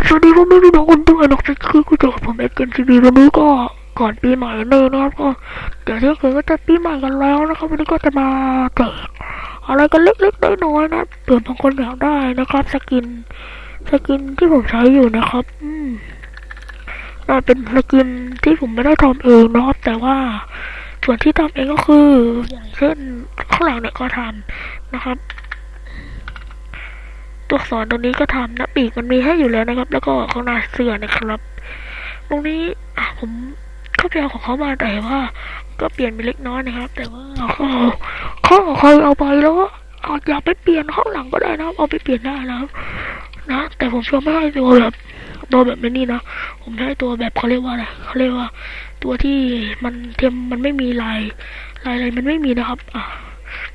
ครับสวัสดีพ่อแม่พี่น้องคนด้วยนะครับคือกูเจอกับผมเอ็กเกนทีวีวันนี้ก็ก่อนปีใหม่เลยนะครับก็เดี๋ยวเที่ยงคืนก็จะปีใหม่กันแล้วนะครับวันนี้ก็จะมาแจกอะไรกันเล็กๆน้อยๆนะเผื่อบางคนอยากได้นะครับ สกินสกินที่ผมใช้อยู่นะครับ อืมน่าเป็นสกินที่ผมไม่ได้ทำเองนะครับแต่ว่าส่วนที่ทำเองก็คืออย่างเช่นข้างหลังเนี่ยก็ทำนะครับ ตัวอักษรตรงนี้ก็ทำนะปีกมันมีให้อยู่แล้วนะครับ แล้วก็ข้างหน้าเสื้อนะครับ ตรงนี้อะผมก็ไปเอาของเขามาแต่ว่า ก็เปลี่ยนไปเล็กน้อยนะครับ แต่ว่าเขาเขาเครเอาไปแล้วเอาอย่าไปเปลี่ยนข้างหลังก็ได้นะครับ เอาไปเปลี่ยนได้นะครับนะแต่ผมชอบไม่ให้ตัวแบบตัวแบบนี้นะผมให้ตัวแบบเขาเรียกว่าอะไรเขาเรียกว่า ตัวที่มันเทียมมันไม่มีลายลายอะไรมันไม่มีนะครับ อะ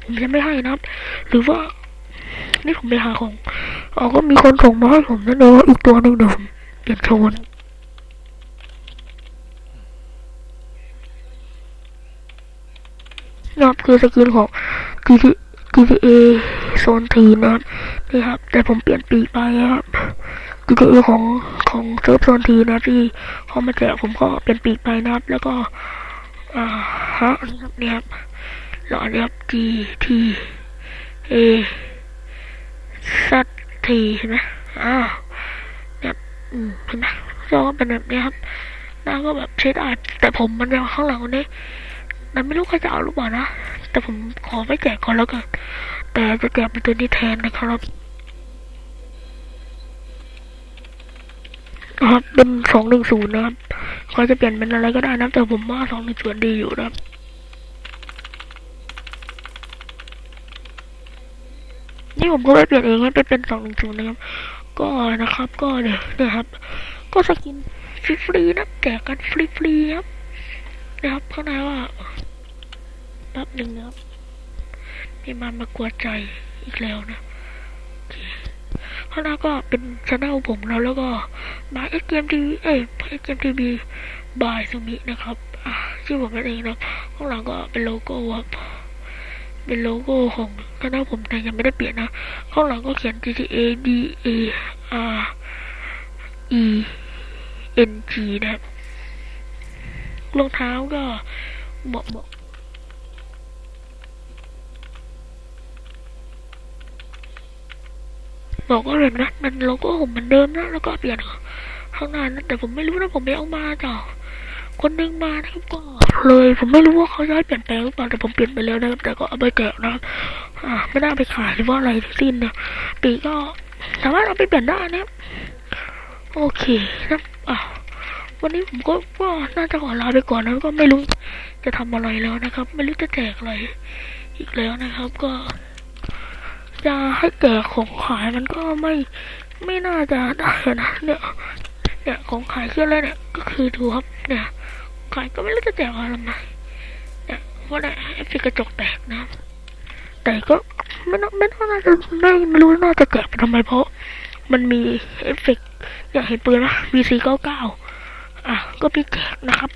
ผมจะไม่ให้นะครับ หรือว่านี่ผมไปหาของ อ๋อก็มีคนส่งมาให้ผมนั่นเองอีกตัวหนึ่งเดี๋ยวผมเปลี่ยนโชวนนะครับคือสกินของ GTA GTA โซนทีนะครับนี่ครับ แต่ผมเปลี่ยนปีไปนะครับ GTA ของของเซิร์ฟโซนทีนะที่เขามาแจกผมก็เปลี่ยนปีไปนะครับ แล้วก็อ่าฮะนี่ครับนี่ครับแล้วอันนี้ครับ G T A สัก ทีเห็นไหมอ้าวเนี่ยอืมเห็นไหมจอก็เป็นแบบนี้ครับหน้าก็แบบใช้ได้แต่ผมมันจะข้างหลังวันนี้มันไม่รู้ใครจะเอาหรือเปล่านะ แต่ผมขอไม่แจกก่อนแล้วกัน แต่จะแจกเป็นตัวนี้แทนนะครับนะครับเป็นสองหนึ่งศูนย์นะครับเขาจะเปลี่ยนเป็นอะไรก็ได้นะแต่ผมว่าสองหนึ่งศูนย์ดีอยู่นะครับ นี่ผมก็ไม่เปลี่ยนเองให้ไปเป็นสองหนึ่งศูนย์นะครับ ก็นะครับก็เดี๋ยวนี่ยครับ ก็สกินฟรีๆนะแจกกันฟรีๆครับนะครับข้างในว่าแป๊บหนึ่งนะครับมีมันมากลัวใจอีกแล้วนะเคข้างหน้าก็เป็นช anel ผมแล้วแล้วก็บายเอ็กเกมทีวีเอ้ยเอ็กเกมทีวีบายซูมินะครับชื่อผมนั่นเองนะข้างหลังก็เป็นโลโก้ครับ เป็นโลโก้ของคณะผมแต่ยังไม่ได้เปลี่ยนนะข้างหลังก็เขียน GTA D A R E N G นะครับรองเท้าก็บอกบอกบอกว่าเลยนะมันโลโก้ผมมือนเดิมนะแล้วก็เปลี่ยนข้างหน้านะแต่ผมไม่รู้นะผมไม่เอามาจ้ะ คนหนึงมานะครับก็เลยผมไม่รู้ว่าเขาจะให้เปลี่ยนแปลงหรือเปล่าแต่ผมเปลี่ยนไปแล้วนะครับแต่ก็เอาไปแจกนะครับไม่ได้เอาไปขายหรือว่าอะไรทั้งสิ้นนะปีก็สามารถเอาไปเปลี่ยนได้นะครับโอเคนะอ่าวันนี้ผมก็ก็น่าจะขอลาไปก่อนนะก็ไม่รู้จะทำอะไรแล้วนะครับ ไม่รู้จะแจกอะไรอีกแล้วนะครับ ก็จะให้แจกของขายมันก็ไม่ไม่น่าจะได้นะเนี่ย เนี่ยของขายคืออะไรเนี่ยก็คือดูครับเนี่ยขายก็ไม่รู้จะแจกอะไรมาเนี่ยเพราะเนี่ยเอฟเฟกต์กระจกแตกนะแต่ก็ไม่น่าไม่น่าจะไม่รู้น่าจะแกไปทำไมเพราะ มันมีเอฟเฟกต์อยากเห็นปืนนะ VC 99 อะก็มีแจกนะครับ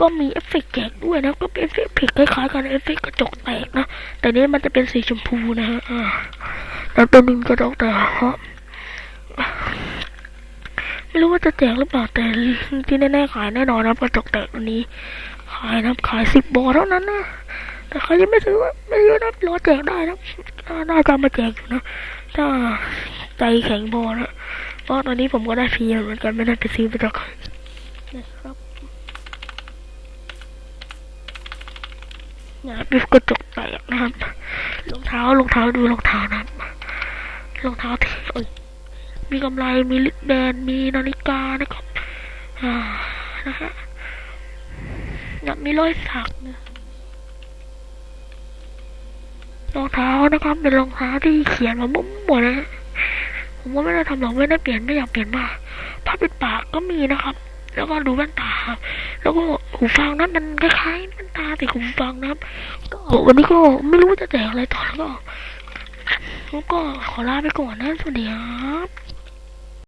ก็มีเอฟเฟกต์แจกด้วยนะก็เป็นเอฟเฟกต์คล้ายๆกันเอฟเฟกต์กระจกแตกนะแต่นี้มันจะเป็นสีชมพูนะฮะอ่าแล้วตัวนึงกระจกแตกเพราะ ไม่รู้ว่าจะแจกหรือเปล่าแต่ที่แน่ๆขายแน่นอนนะกระจกแตกตัวนี้ ขายนะขายสิบบอเท่านั้นนะแต่ใครยังไม่ซื้อไม่ซื้อนะรอแจกได้นะน่าน่าจะมาแจกอยู่นะถ้าใจแข็งพอนะเพราะตอนนี้ผมก็ได้ฟรีเหมือนกันไม่ได้ไปซื้อมาจากใครนะครับเนี่ยบิฟกระจกแตกนะครับรองเท้ารองเท้าดูรองเท้านะครับรองเท้าที่เอ้ย มีกำไร มีลิปแบนมีนาฬิกานะครับอ่านะฮะเนี่ยมีรอยสักนะรองเท้านะครับ เป็นรองเท้าที่เขียนมาบุ้มหมดเลยผมว่าไม่ได้ทำหรอกไม่ได้เปลี่ยนไม่อยากเปลี่ยนมากผ้าปิดปากก็มีนะครับ แล้วก็ดูแว่นตาครับแล้วก็หูฟังนั้นมันคล้ายๆแว่นตาแต่หูฟังนะครับก็วันนี้ก็ไม่รู้จะแจกอะไรต่อแล้วก็แล้วก็ขอลาไปก่อนนะสวัสดีครับ